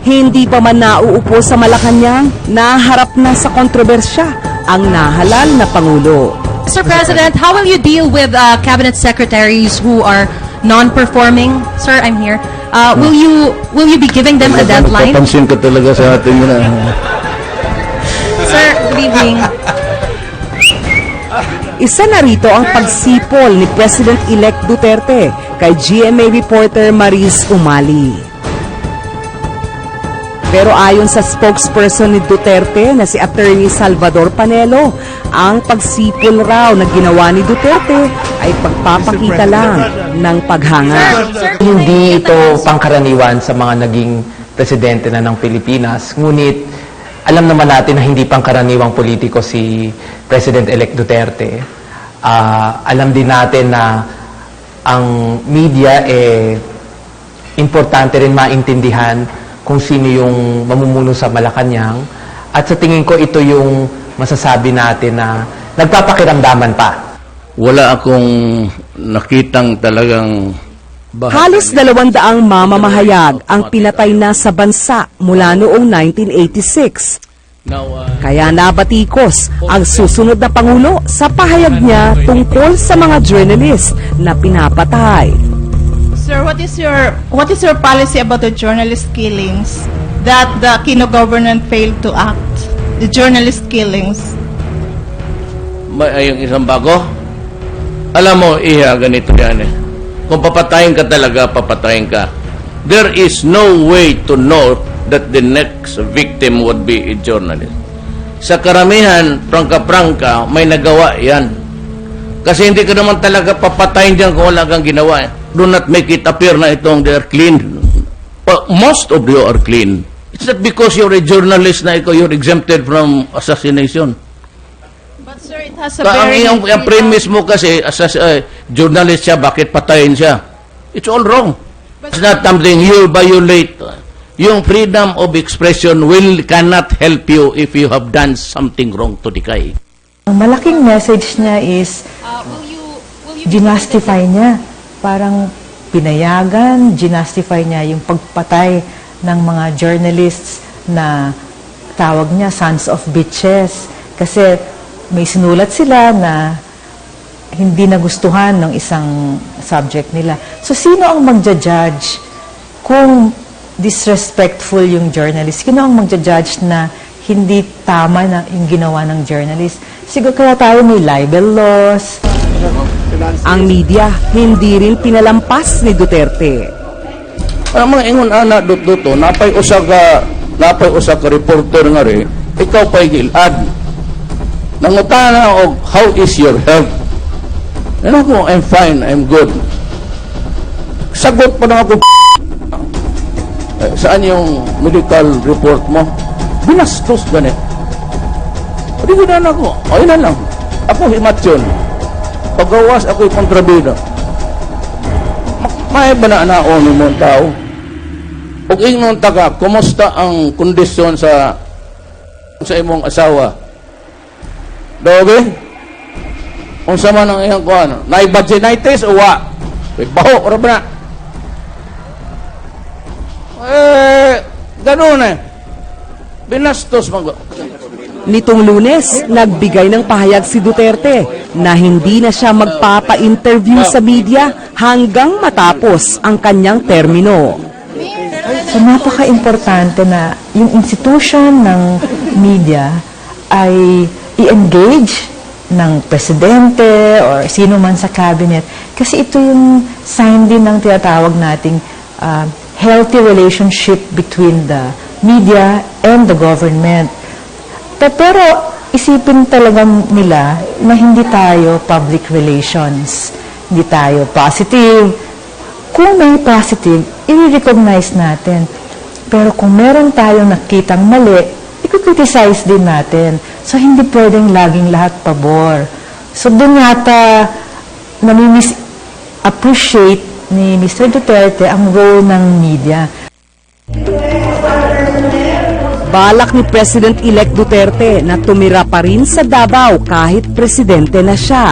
Hindi pa man nauupo sa Malacanang, naharap na sa kontrobersya ang nahalal na Pangulo. Mr. President, how will you deal with uh, cabinet secretaries who are non-performing? Sir, I'm here. Uh, will you will you be giving them a deadline? Papansin ka talaga sa ating yun. ah. Sir, good evening. Isa na rito ang pagsipol ni President-elect Duterte kay GMA reporter Maris Umali. Pero ayon sa spokesperson ni Duterte na si Attorney Salvador Panelo, ang pagsipol raw na ginawa ni Duterte ay pagpapakita lang ng paghanga. Hindi ito pangkaraniwan sa mga naging presidente na ng Pilipinas. Ngunit alam naman natin na hindi pangkaraniwang politiko si President-elect Duterte. Ah, alam din natin na ang media eh importante rin maintindihan kung sino yung mamumuno sa Malacanang. At sa tingin ko ito yung masasabi natin na nagpapakiramdaman pa. Wala akong nakitang talagang. Halos dalawandaang mamamahayag ang pinatay na sa bansa mula noong 1986. Now, ah, Kaya nabatikos ang susunod na Pangulo sa pahayag niya tungkol sa mga journalist na pinapatay. Sir, what is your what is your policy about the journalist killings that the Aquino government failed to act? The journalist killings. may ay, yung isang bago? Alam mo, Iha, ganito yan eh. Kung papatayin ka talaga, papatayin ka. There is no way to know that the next victim would be a journalist. Sa karamihan, prangka-prangka, may nagawa yan. Kasi hindi ka naman talaga papatayin dyan kung wala kang ginawa. eh. Do not make it appear na itong they are clean. Well, most of you are clean. It's not because you're a journalist na ikaw, you're exempted from assassination. But sir, it has a Ka- ang very iyong ang premise mo kasi asas uh, journalist siya bakit patayin siya? It's all wrong. It's not something you violate. Yung freedom of expression will cannot help you if you have done something wrong to the guy. Ang malaking message niya is Uh, will you will you ginastify niya. Parang pinayagan, ginastify niya yung pagpatay ng mga journalists na tawag niya sons of bitches. Kasi may sinulat sila na hindi nagustuhan ng isang subject nila. So, sino ang magja-judge kung disrespectful yung journalist? Sino ang magja-judge na hindi tama na yung ginawa ng journalist? Siguro kaya tayo may libel laws, Ang media hindi rin pinalampas ni Duterte. Ang mga ingon ana dot to napay usa ka napay usa ka reporter nga ri ikaw pay gilad. Nangutana og how is your health? Ano ko, I'm fine, I'm good. Sagot pa na ako saan yung medical report mo? Binastos ganit. Hindi ko na ako. Ayun na lang. Ako himatyon. Pagawas ako'y kontrabida. May ba na naon mo ang tao? Ug ingnon ta ka, kumusta ang kondisyon sa sa imong asawa? Dobe? Unsa man ang iyang kuan? Naibaginitis o wa? Kay baho ra ba? Eh, ganun eh. Binastos ko. Nitong lunes, nagbigay ng pahayag si Duterte na hindi na siya magpapa-interview sa media hanggang matapos ang kanyang termino. So napaka-importante na yung institution ng media ay i-engage ng presidente or sino man sa cabinet kasi ito yung sign din ng tinatawag nating uh, healthy relationship between the media and the government. Pe- Pero isipin talaga nila na hindi tayo public relations, hindi tayo positive, kung may positive, i-recognize natin. Pero kung meron tayong nakitang mali, i-criticize din natin. So, hindi pwedeng laging lahat pabor. So, doon yata namimiss-appreciate ni Mr. Duterte ang role ng media. Balak ni President-elect Duterte na tumira pa rin sa Davao kahit presidente na siya.